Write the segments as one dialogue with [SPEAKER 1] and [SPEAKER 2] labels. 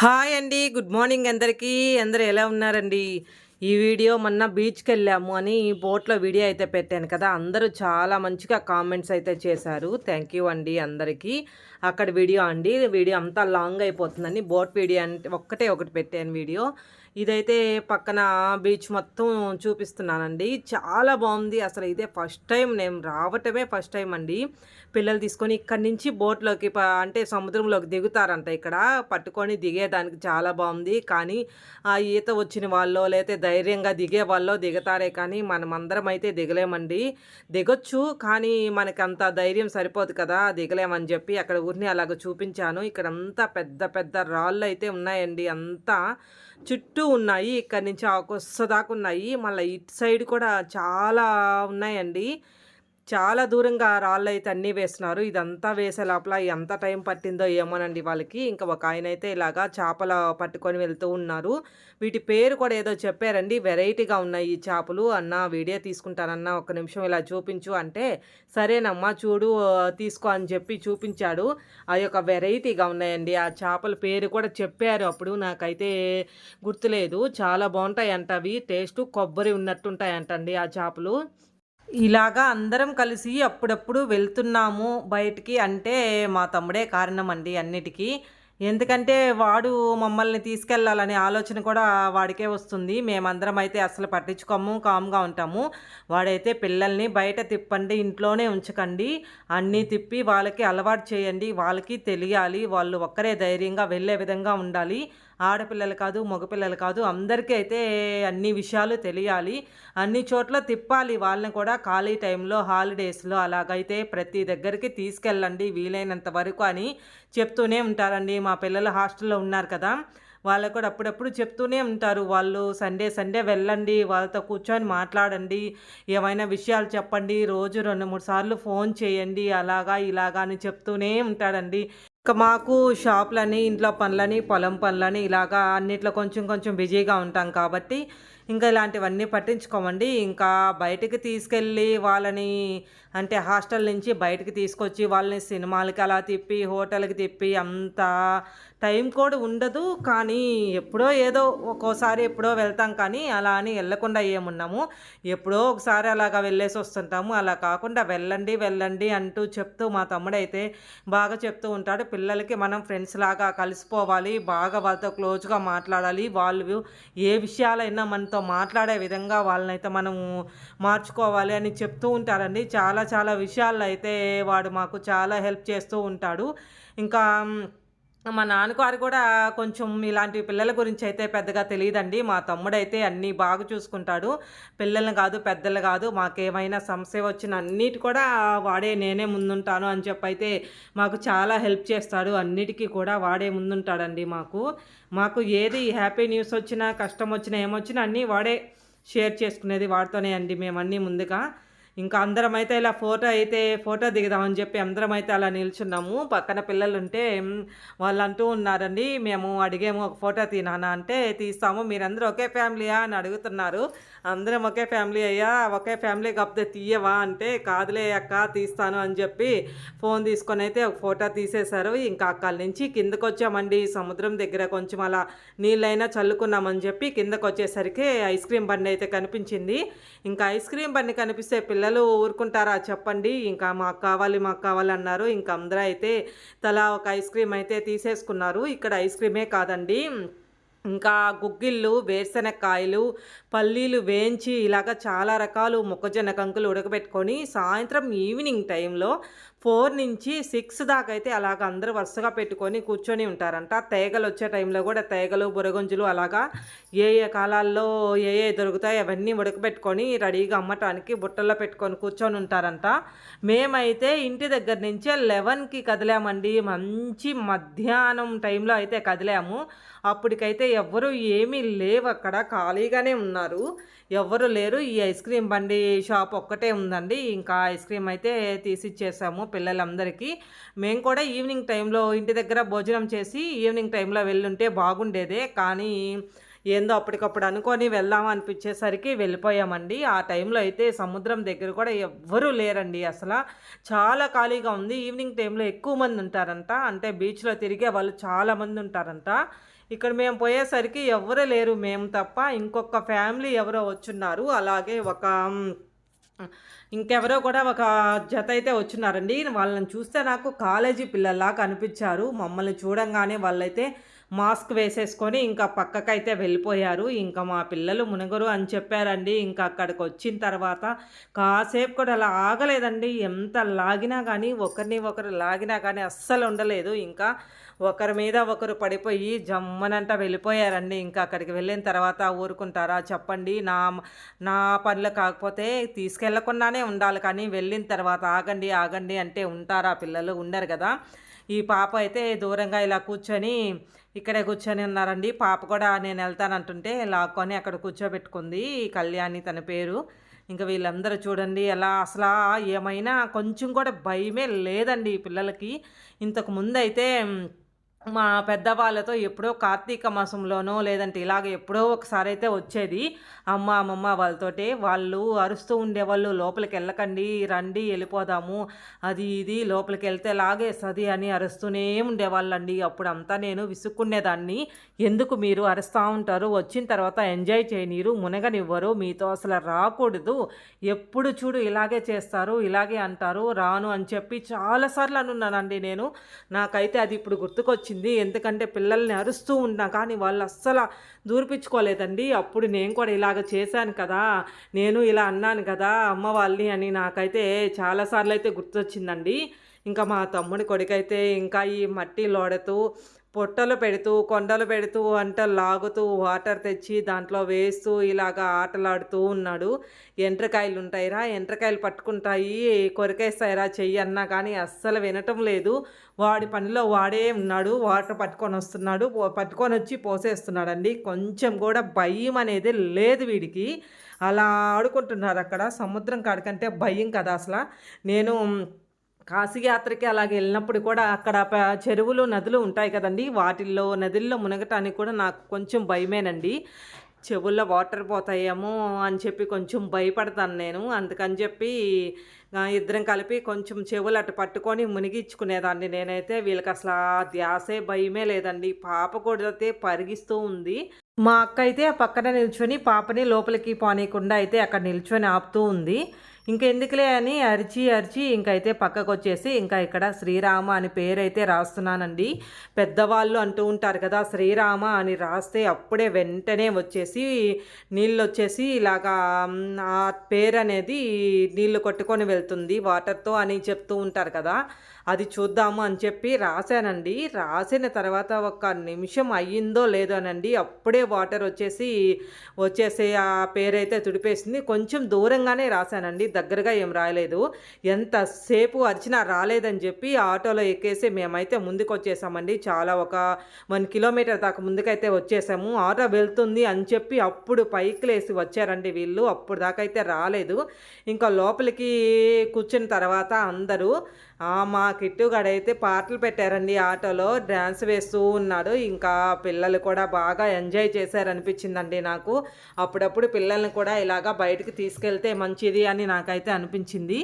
[SPEAKER 1] Hi అండి good morning అందరికీ. అందరు ఎలా ఉన్నారండి? ఈ వీడియో మొన్న బీచ్కి వెళ్ళాము అని బోట్లో వీడియో అయితే పెట్టాను కదా అందరూ చాలా మంచిగా కామెంట్స్ అయితే చేశారు. థ్యాంక్ యూ అండి అందరికీ. అక్కడ వీడియో అండి. వీడియో అంతా లాంగ్ అయిపోతుందండి. బోట్ వీడియో అంటే ఒక్కటే ఒకటి పెట్టాను వీడియో. ఇదైతే పక్కన బీచ్ మొత్తం చూపిస్తున్నానండి. చాలా బాగుంది. అసలు ఇదే ఫస్ట్ టైం నేను రావటమే ఫస్ట్ టైం అండి. పిల్లలు తీసుకొని ఇక్కడి నుంచి బోట్లోకి ప- అంటే సముద్రంలోకి దిగుతారంట ఇక్కడ. పట్టుకొని దిగేదానికి చాలా బాగుంది. కానీ ఆ ఈత వచ్చిన వాళ్ళు లేకపోతే ధైర్యంగా దిగే వాళ్ళు దిగుతారే కానీ మనం అందరం అయితే దిగలేమండి. దిగొచ్చు కానీ మనకి అంత ధైర్యం సరిపోదు కదా. దిగలేమని చెప్పి అక్కడ ఊరిని అలాగ చూపించాను. ఇక్కడ అంతా పెద్ద పెద్ద రాళ్ళు అయితే ఉన్నాయండి. అంతా చుట్టూ ఉన్నాయి. ఇక్కడ నుంచి ఆ దాకా ఉన్నాయి. మళ్ళీ ఇటు సైడ్ కూడా చాలా ఉన్నాయండి. చాలా దూరంగా రాళ్ళు అయితే అన్నీ వేస్తున్నారు ఇదంతా వేసే లోపల ఎంత టైం పట్టిందో ఏమోనండి వాళ్ళకి. ఇంకా ఒక ఆయన అయితే ఇలాగా చేపలు పట్టుకొని వెళ్తూ ఉన్నారు. వీటి పేరు కూడా ఏదో చెప్పారండి. వెరైటీగా ఉన్నాయి ఈ చేపలు. అన్న వీడియో తీసుకుంటానన్న ఒక నిమిషం ఇలా చూపించు అంటే సరేనమ్మా చూడు తీసుకో అని చెప్పి చూపించాడు. ఆ యొక్క వెరైటీగా ఉన్నాయండి. ఆ చేపల పేరు కూడా చెప్పారు అప్పుడు. నాకైతే గుర్తులేదు. చాలా బాగుంటాయంట అవి. టేస్ట్ కొబ్బరి ఉన్నట్టుంటాయంటండి ఆ చేపలు. ఇలాగా అందరం కలిసి అప్పుడప్పుడు వెళ్తున్నాము బయటికి అంటే మా తమ్ముడే కారణం అండి అన్నిటికీ. ఎందుకంటే వాడు మమ్మల్ని తీసుకెళ్ళాలనే ఆలోచన కూడా వాడికే వస్తుంది. మేమందరం అయితే అసలు పట్టించుకోము కామ్గా ఉంటాము. వాడైతే పిల్లల్ని బయట తిప్పండి ఇంట్లోనే ఉంచకండి. అన్నీ తిప్పి వాళ్ళకి అలవాటు చేయండి. వాళ్ళకి తెలియాలి. వాళ్ళు ఒక్కరే ధైర్యంగా వెళ్ళే విధంగా ఉండాలి. ఆడపిల్లలు కాదు మగపిల్లలు కాదు అందరికీ అయితే అన్ని విషయాలు తెలియాలి. అన్ని చోట్ల తిప్పాలి. వాళ్ళని కూడా ఖాళీ టైంలో హాలిడేస్లో అలాగైతే ప్రతి దగ్గరికి తీసుకెళ్ళండి వీలైనంత వరకు అని చెప్తూనే ఉంటారండి. మా పిల్లలు హాస్టల్లో ఉన్నారు కదా వాళ్ళకు కూడా అప్పుడప్పుడు చెప్తూనే ఉంటారు. వాళ్ళు సండే సండే వెళ్ళండి వాళ్ళతో కూర్చొని మాట్లాడండి. ఏమైనా విషయాలు చెప్పండి. రోజు రెండు మూడు సార్లు ఫోన్ చేయండి. అలాగా ఇలాగా అని చెప్తూనే ఉంటాడండి. మాకు షాప్లని ఇంట్లో పనులని పొలం పనులని ఇలాగా అన్నిట్లో కొంచెం కొంచెం బిజీగా ఉంటాం కాబట్టి ఇంకా ఇలాంటివన్నీ పట్టించుకోమండి. ఇంకా బయటికి తీసుకెళ్ళి వాళ్ళని అంటే హాస్టల్ నుంచి బయటికి తీసుకొచ్చి వాళ్ళని సినిమాలకి అలా తిప్పి హోటల్కి తిప్పి అంత టైం కూడా ఉండదు కానీ ఎప్పుడో ఏదో ఒక్కోసారి ఎప్పుడో వెళ్తాం కానీ అలా అని వెళ్ళకుండా ఏమున్నాము. ఎప్పుడో ఒకసారి అలాగా వెళ్ళేసి వస్తుంటాము. అలా కాకుండా వెళ్ళండి వెళ్ళండి అంటూ చెప్తూ మా తమ్ముడైతే బాగా చెప్తూ ఉంటాడు. పిల్లలకి మనం ఫ్రెండ్స్ లాగా కలిసిపోవాలి బాగా వాళ్ళతో క్లోజ్గా మాట్లాడాలి. వాళ్ళు ఏ విషయాలైనా మనతో మాట్లాడే విధంగా వాళ్ళనైతే మనము మార్చుకోవాలి అని చెప్తూ ఉంటారండి. చాలా చాలా విషయాల్లో అయితే వాడు మాకు చాలా హెల్ప్ చేస్తూ ఉంటాడు. ఇంకా మా నాన్నగారు కూడా కొంచెం ఇలాంటి పిల్లల గురించి అయితే పెద్దగా తెలియదండి. మా తమ్ముడైతే అన్నీ బాగా చూసుకుంటాడు. పిల్లల్ని కాదు పెద్దలు కాదు మాకేమైనా సమస్య వచ్చిన అన్నిటి కూడా వాడే నేనే ముందుంటాను అని చెప్పి అయితే మాకు చాలా హెల్ప్ చేస్తాడు. అన్నిటికీ కూడా వాడే ముందుంటాడండి మాకు. మాకు ఏది హ్యాపీ న్యూస్ వచ్చినా కష్టం వచ్చినా ఏమొచ్చినా అన్నీ వాడే షేర్ చేసుకునేది వాడితోనే అండి. మేము ముందుగా ఇంకా అందరం అయితే ఇలా ఫోటో అయితే ఫోటో దిగుదామని చెప్పి అందరం అయితే అలా నిల్చున్నాము. పక్కన పిల్లలు ఉంటే వాళ్ళు అంటూ ఉన్నారండి మేము అడిగాము ఒక ఫోటో తినానా అంటే తీస్తాము మీరందరూ ఒకే ఫ్యామిలీయా? అని అడుగుతున్నారు. అందరం ఒకే ఫ్యామిలీ అయ్యా ఒకే ఫ్యామిలీ కాకపోతే తీయవా? అంటే కాదులే అక్క తీస్తాను అని చెప్పి ఫోన్ తీసుకొని అయితే ఒక ఫోటో తీసేశారు. ఇంకా అక్కడి నుంచి కిందకు వచ్చామండి సముద్రం దగ్గర కొంచెం అలా నీళ్ళైనా చల్లుకున్నామని చెప్పి కిందకు వచ్చేసరికి ఐస్ క్రీమ్ బండి అయితే కనిపించింది. ఇంకా ఐస్ క్రీమ్ బండి కనిపిస్తే పిల్లలు ఊరుకుంటారా చెప్పండి. ఇంకా మాకు కావాలి మాకు కావాలి అన్నారు. ఇంకా అందరూ అయితే తలా ఒక ఐస్ క్రీమ్ అయితే తీసేసుకున్నారు. ఇక్కడ ఐస్ క్రీమే కాదండి. ఇంకా గుగ్గిళ్ళు వేరుశనక్కాయలు పల్లీలు వేయించి ఇలాగ చాలా రకాలు మొక్కజొన్న కంకులు ఉడకబెట్టుకొని సాయంత్రం ఈవినింగ్ టైంలో ఫోర్ నుంచి సిక్స్ దాకా అయితే అలాగ అందరూ వరుసగా పెట్టుకొని కూర్చొని ఉంటారంట. తేగలు వచ్చే టైంలో కూడా తేగలు బురగొంజులు అలాగా ఏ ఏ కాలాల్లో ఏ ఏ దొరుకుతాయి అవన్నీ ఉడకబెట్టుకొని రెడీగా అమ్మటానికి బుట్టల్లో పెట్టుకొని కూర్చొని ఉంటారంట. మేమైతే ఇంటి దగ్గర నుంచే లెవెన్కి కదిలామండి. మంచి మధ్యాహ్నం టైంలో అయితే కదిలాము. అప్పటికైతే ఎవ్వరూ ఏమీ లేవు అక్కడ. ఖాళీగానే ఉన్నారు. ఎవ్వరు లేరు. ఈ ఐస్ క్రీమ్ బండి షాప్ ఒక్కటే ఉందండి. ఇంకా ఐస్ క్రీమ్ అయితే తీసిచ్చేసాము పిల్లలందరికీ. మేము కూడా ఈవినింగ్ టైంలో ఇంటి దగ్గర భోజనం చేసి ఈవినింగ్ టైంలో వెళ్ళుంటే బాగుండేదే. కానీ ఏందో అప్పటికప్పుడు అనుకొని వెళ్దాం అనిపించేసరికి వెళ్ళిపోయామండి. ఆ టైంలో అయితే సముద్రం దగ్గర కూడా ఎవ్వరూ లేరండి అసలు. చాలా ఖాళీగా ఉంది. ఈవినింగ్ టైంలో ఎక్కువ మంది ఉంటారంట. అంటే బీచ్లో తిరిగే వాళ్ళు చాలామంది ఉంటారంట. ఇక్కడ మేము పోయేసరికి ఎవరూ లేరు. మేము తప్ప ఇంకొక ఫ్యామిలీ ఎవరో వచ్చున్నారు. అలాగే ఒక ఇంకెవరో కూడా ఒక జత అయితే వచ్చినారండి వాళ్ళని చూస్తే నాకు కాలేజీ పిల్లల్లా కనిపించారు మమ్మల్ని చూడంగానే వాళ్ళైతే మాస్క్ వేసేసుకొని ఇంకా పక్కకైతే వెళ్ళిపోయారు. ఇంకా మా పిల్లలు మునగరు అని చెప్పారండి. ఇంకా అక్కడికి వచ్చిన తర్వాత కాసేపు కూడా అలా ఆగలేదండి. ఎంత లాగినా కానీ ఒకరిని ఒకరు లాగినా కానీ అస్సలు ఉండలేదు. ఇంకా ఒకరి మీద ఒకరు పడిపోయి జమ్మనంట వెళ్ళిపోయారండి. ఇంకా అక్కడికి వెళ్ళిన తర్వాత ఊరుకుంటారా చెప్పండి. నా నా పనులు కాకపోతే తీసుకెళ్ళకుండానే ఉండాలి. కానీ వెళ్ళిన తర్వాత ఆగండి ఆగండి అంటే ఉంటారా. పిల్లలు ఉండరు కదా. ఈ పాప అయితే దూరంగా ఇలా కూర్చొని ఇక్కడే కూర్చొని ఉన్నారండి. పాప కూడా నేను వెళ్తానంటుంటే లాక్కొని అక్కడ కూర్చోబెట్టుకుంది కళ్యాణి తన పేరు. ఇంకా వీళ్ళందరూ చూడండి ఎలా అసలు ఏమైనా కొంచెం కూడా భయమే లేదండి ఈ పిల్లలకి. ఇంతకు ముందైతే మా పెద్దవాళ్ళతో ఎప్పుడో కార్తీక మాసంలోనో లేదంటే ఇలాగ ఎప్పుడో ఒకసారి అయితే వచ్చేది. అమ్మ అమ్మమ్మ వాళ్ళతోటే వాళ్ళు అరుస్తూ ఉండేవాళ్ళు. లోపలికి వెళ్ళకండి రండి వెళ్ళిపోదాము. అది ఇది లోపలికి వెళ్తే లాగేస్తుంది అని అరుస్తూనే ఉండేవాళ్ళండి. అప్పుడు అంతా నేను విసుక్కునేదాన్ని. ఎందుకు మీరు అరుస్తూ ఉంటారు? వచ్చిన తర్వాత ఎంజాయ్ చేయనీరు మునగనివ్వరు మీతో అసలు రాకూడదు. ఎప్పుడు చూడు ఇలాగే చేస్తారు ఇలాగే అంటారు రాను అని చెప్పి చాలాసార్లు అనున్నానండి నేను. నాకైతే అది ఇప్పుడు గుర్తుకొచ్చింది. అనిపించింది. ఎందుకంటే పిల్లల్ని అరుస్తూ ఉన్నా కానీ వాళ్ళు అస్సలు దూర్పించుకోలేదండి అప్పుడు నేను కూడా ఇలాగ చేశాను కదా నేను ఇలా అన్నాను కదా అమ్మ వాళ్ళని అని నాకైతే చాలాసార్లు అయితే గుర్తొచ్చిందండి. ఇంకా మా తమ్ముడి కొడుకైతే ఇంకా ఈ మట్టి లోడతూ పొట్టలు పెడుతూ కొండలు పెడుతూ అంట లాగుతూ వాటర్ తెచ్చి దాంట్లో వేస్తూ ఇలాగా ఆటలాడుతూ ఉన్నాడు. ఎంట్రకాయలు ఉంటాయిరా ఎంట్రకాయలు పట్టుకుంటాయి కొరికేస్తాయిరా చెయ్యి అన్నా కానీ అస్సలు వినటం లేదు. వాడి పనిలో వాడే ఉన్నాడు వాటర్ పట్టుకొని వస్తున్నాడు పట్టుకొని వచ్చి పోసేస్తున్నాడండి. కొంచెం కూడా భయం అనేది లేదు వీడికి. అలా ఆడుకుంటున్నారు అక్కడ సముద్రం కాడికంటే భయం కదా అసలు. నేను కాశీయాత్రకి అలాగే వెళ్ళినప్పుడు కూడా అక్కడ చెరువులు నదులు ఉంటాయి కదండి. వాటిల్లో నదుల్లో మునగటానికి కూడా నాకు కొంచెం భయమేనండి. చెవుల్లో వాటర్ పోతాయేమో అని చెప్పి కొంచెం భయపడతాను నేను. అందుకని చెప్పి ఇద్దరం కలిపి కొంచెం చెవులు అటు పట్టుకొని మునిగించుకునేదాన్ని నేనైతే. వీళ్ళకి అసలు ఆ ధ్యాసే భయమే లేదండి. పాప కూడా పరిగిస్తూ ఉంది. మా అక్క అయితే పక్కన నిల్చొని పాపని లోపలికి పోనీయకుండా అయితే అక్కడ నిల్చొని ఆపుతూ ఉంది. ఇంకెందుకులే అని అరిచి అరిచి ఇంకైతే పక్కకు వచ్చేసి ఇంకా ఇక్కడ శ్రీరామ అని పేరైతే రాస్తున్నానండి. పెద్దవాళ్ళు అంటూ ఉంటారు కదా శ్రీరామ అని రాస్తే అప్పుడే వెంటనే వచ్చేసి నీళ్ళు వచ్చేసి ఇలాగా ఆ పేరు అనేది నీళ్ళు కొట్టుకొని వెళ్తుంది వాటర్తో అని చెప్తూ ఉంటారు కదా. అది చూద్దాము అని చెప్పి రాశానండి. రాసిన తర్వాత ఒక నిమిషం అయ్యిందో లేదోనండి అప్పుడే వాటర్ వచ్చేసి వచ్చేసి ఆ పేరైతే తుడిపేసింది. కొంచెం దూరంగానే రాశానండి. దగ్గరగా ఏం రాయలేదు. ఎంతసేపు అరిచినా రాలేదని చెప్పి ఆటోలో ఎక్కేసి మేమైతే ముందుకు వచ్చేసామండి చాలా ఒక వన్ కిలోమీటర్ దాకా ముందుకైతే వచ్చేసాము. ఆటో వెళ్తుంది అని చెప్పి అప్పుడు పైకి లేసి వచ్చారండి వీళ్ళు. అప్పుడు దాకా అయితే రాలేదు. ఇంకా లోపలికి కూర్చున్న తర్వాత అందరూ మా కిట్టుగాడైతే పాటలు పెట్టారండి ఆటోలో డ్యాన్స్ వేస్తూ ఉన్నాడు. ఇంకా పిల్లలు కూడా బాగా ఎంజాయ్ చేశారనిపించిందండి నాకు. అప్పుడప్పుడు పిల్లల్ని కూడా ఇలాగా బయటకు తీసుకెళ్తే మంచిది అని నాకైతే అనిపించింది.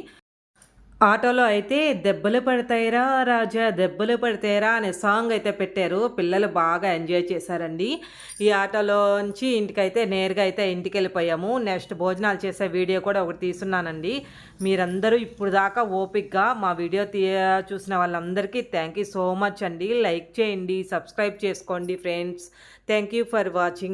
[SPEAKER 1] ఆటోలో అయితే దెబ్బలు పడతాయిరా రాజా దెబ్బలు పడతాయిరా అనే సాంగ్ అయితే పెట్టారు. పిల్లలు బాగా ఎంజాయ్ చేశారండి. ఈ ఆటోలోంచి ఇంటికైతే నేరుగా అయితే ఇంటికి వెళ్ళిపోయాము నెక్స్ట్ భోజనాలు చేసే వీడియో కూడా ఒకటి తీస్తున్నానండి. మీరందరూ ఇప్పుడు దాకా ఓపిక్గా మా వీడియో తీ చూసిన వాళ్ళందరికీ థ్యాంక్ యూ సో మచ్ అండి. లైక్ చేయండి సబ్స్క్రైబ్ చేసుకోండి friends thank you for watching